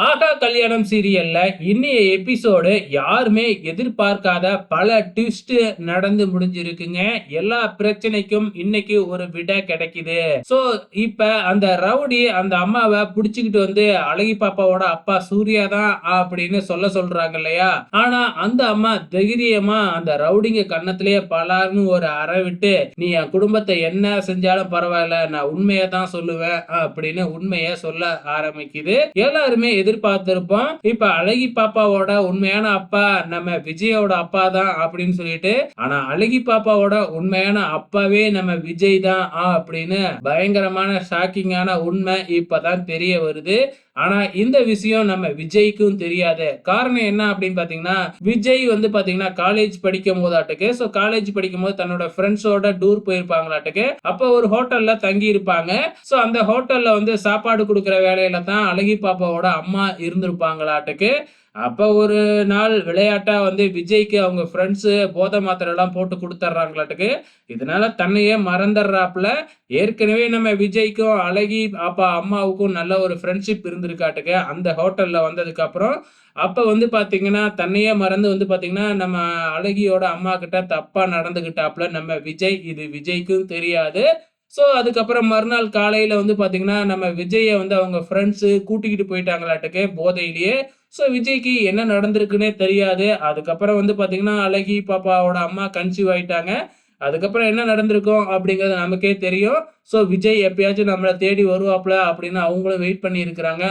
ஆகா கல்யாணம் சீரியல்ல இன்னைய எபிசோடு யாருமே எதிர்பார்க்காத பல ட்விஸ்ட் நடந்து முடிஞ்சிருக்குங்க. எல்லா பிரச்சனைக்கும் இன்னைக்கு ஒரு விடை கிடைக்குது. சோ இப்ப அந்த ரவுடி அந்த அம்மாவை புடிச்சுக்கிட்டு வந்து அழகி பாப்பாவோட அப்பா சூர்யா தான் அப்படின்னு சொல்ல சொல்றாங்க இல்லையா? ஆனா அந்த அம்மா தைரியமா அந்த ரவுடிங்க கன்னத்திலேயே பலார்னு ஒரு அறை விட்டு நீ என் குடும்பத்தை என்ன செஞ்சாலும் பரவாயில்ல நான் உண்மையை தான் சொல்லுவேன் அப்படின்னு உண்மையை சொல்ல ஆரம்பிக்குது. எல்லாருமே எதிர்பார்த்திருப்போம். இப்ப அழகி பாப்பாவோட உண்மையான அப்பா நம்ம விஜயோட அப்பா தான் அப்படின்னு சொல்லிட்டு ஆனா அழகி பாப்பாவோட உண்மையான அப்பாவே நம்ம விஜய் தான் அப்படின்னு பயங்கரமான ஷாக்கிங்கான உண்மை இப்பதான் தெரிய வருது. ஆனா இந்த விஷயம் நம்ம விஜய்க்கும் தெரியாது. காரணம் என்ன அப்படின்னு பாத்தீங்கன்னா விஜய் வந்து பாத்தீங்கன்னா காலேஜ் படிக்கும் போதாட்டுக்கு ஸோ காலேஜ் படிக்கும் போது தன்னோட ஃப்ரெண்ட்ஸோட டூர் போயிருப்பாங்களாட்டுக்கு அப்போ ஒரு ஹோட்டல்ல தங்கி இருப்பாங்க ஸோ அந்த ஹோட்டல்ல வந்து சாப்பாடு கொடுக்குற வேலையில தான் அழகி பாப்பாவோட அம்மா இருந்திருப்பாங்களாட்டுக்கு. அப்போ ஒரு நாள் விளையாட்டா வந்து விஜய்க்கு அவங்க ஃப்ரெண்ட்ஸு போதை மாத்திரை எல்லாம் போட்டு கொடுத்துட்றாங்களாட்டுக்கு இதனால தன்னையே மறந்துடுறாப்புல. ஏற்கனவே நம்ம விஜய்க்கும் அழகி அப்பா அம்மாவுக்கும் நல்ல ஒரு ஃப்ரெண்ட்ஷிப் இருந்திருக்காட்டுக்கு. அந்த ஹோட்டல்ல வந்ததுக்கு அப்புறம். அப்ப வந்து பாத்தீங்கன்னா தன்னையே மறந்து வந்து பாத்தீங்கன்னா நம்ம அழகியோட அம்மா கிட்ட தப்பா நடந்துகிட்டாப்புல. நம்ம விஜய் இது விஜய்க்கும் தெரியாது. ஸோ அதுக்கப்புறம் மறுநாள் காலையில் வந்து பார்த்தீங்கன்னா நம்ம விஜயை வந்து அவங்க ஃப்ரெண்ட்ஸு கூட்டிக்கிட்டு போயிட்டாங்களாட்டுக்கு போதையிலேயே. ஸோ விஜய்க்கு என்ன நடந்திருக்குன்னே தெரியாது. அதுக்கப்புறம் வந்து பார்த்தீங்கன்னா அழகி பாப்பாவோட அம்மா கன்சீவ் ஆயிட்டாங்க. அதுக்கப்புறம் என்ன நடந்திருக்கும் அப்படிங்கிறது நமக்கே தெரியும். ஸோ விஜய் எப்பயாச்சும் நம்மளை தேடி வருவாப்ல அப்படின்னு அவங்களும் வெயிட் பண்ணி இருக்கிறாங்க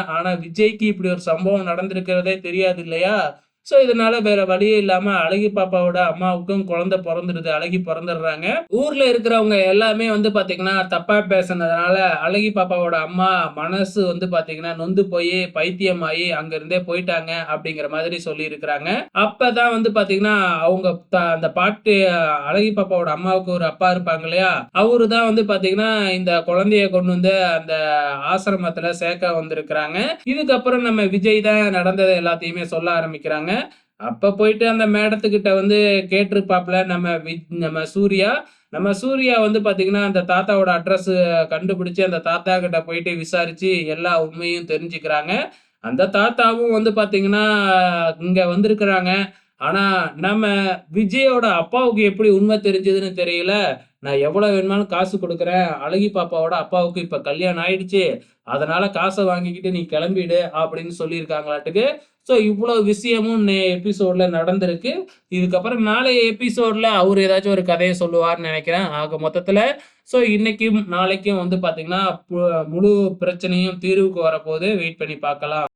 விஜய்க்கு இப்படி ஒரு சம்பவம் நடந்திருக்கிறதே தெரியாது இல்லையா? ஸோ இதனால வேற வழியே இல்லாம அழகி பாப்பாவோட அம்மாவுக்கும் குழந்தை பிறந்துடுது அழகி பிறந்துடுறாங்க. ஊர்ல இருக்கிறவங்க எல்லாமே வந்து பாத்தீங்கன்னா தப்பா பேசுனதுனால அழகி பாப்பாவோட அம்மா மனசு வந்து பாத்தீங்கன்னா நொந்து போய் பைத்தியமாயி அங்க இருந்தே போயிட்டாங்க அப்படிங்கிற மாதிரி சொல்லி இருக்கிறாங்க அப்பதான் வந்து பாத்தீங்கன்னா அவங்க அந்த பாட்டு அழகி பாப்பாவோட அம்மாவுக்கு ஒரு அப்பா இருப்பாங்க இல்லையா? அவரு தான் வந்து பாத்தீங்கன்னா இந்த குழந்தைய கொண்டு வந்து அந்த ஆசிரமத்துல சேர்க்க வந்திருக்கிறாங்க. இதுக்கப்புறம் நம்ம விஜய் தான் நடந்ததை எல்லாத்தையுமே சொல்ல ஆரம்பிக்கிறாங்க. அப்ப போயிட்டு அந்த மேடத்துக்கிட்ட வந்து கேட்டிருப்பாப்ல நம்ம வி நம்ம சூர்யா. நம்ம சூர்யா வந்து பாத்தீங்கன்னா அந்த தாத்தாவோட அட்ரஸ் கண்டுபிடிச்சு அந்த தாத்தா கிட்ட போயிட்டு விசாரிச்சு எல்லா உண்மையும் தெரிஞ்சுக்கிறாங்க. அந்த தாத்தாவும் வந்து பாத்தீங்கன்னா இங்க வந்திருக்கிறாங்க. ஆனா நம்ம விஜயோட அப்பாவுக்கு எப்படி உண்மை தெரிஞ்சதுன்னு தெரியல. நான் எவ்வளவு வேணுமாலும் காசு கொடுக்குறேன். அழகி பாப்பாவோட அப்பாவுக்கு இப்ப கல்யாணம் ஆயிடுச்சு. அதனால காசை வாங்கிக்கிட்டு நீ கிளம்பிடு அப்படின்னு சொல்லியிருக்காங்களாட்டுக்கு. ஸோ இவ்வளோ விஷயமும் எபிசோட்ல நடந்திருக்கு. இதுக்கப்புறம் நாளைய எபிசோட்ல அவர் ஏதாச்சும் ஒரு கதையை சொல்லுவார்னு நினைக்கிறேன். ஆக மொத்தத்தில் ஸோ இன்னைக்கும் நாளைக்கும் வந்து பார்த்தீங்கன்னா முழு பிரச்சனையும் தீர்வுக்கு வரப்போது வெயிட் பண்ணி பார்க்கலாம்.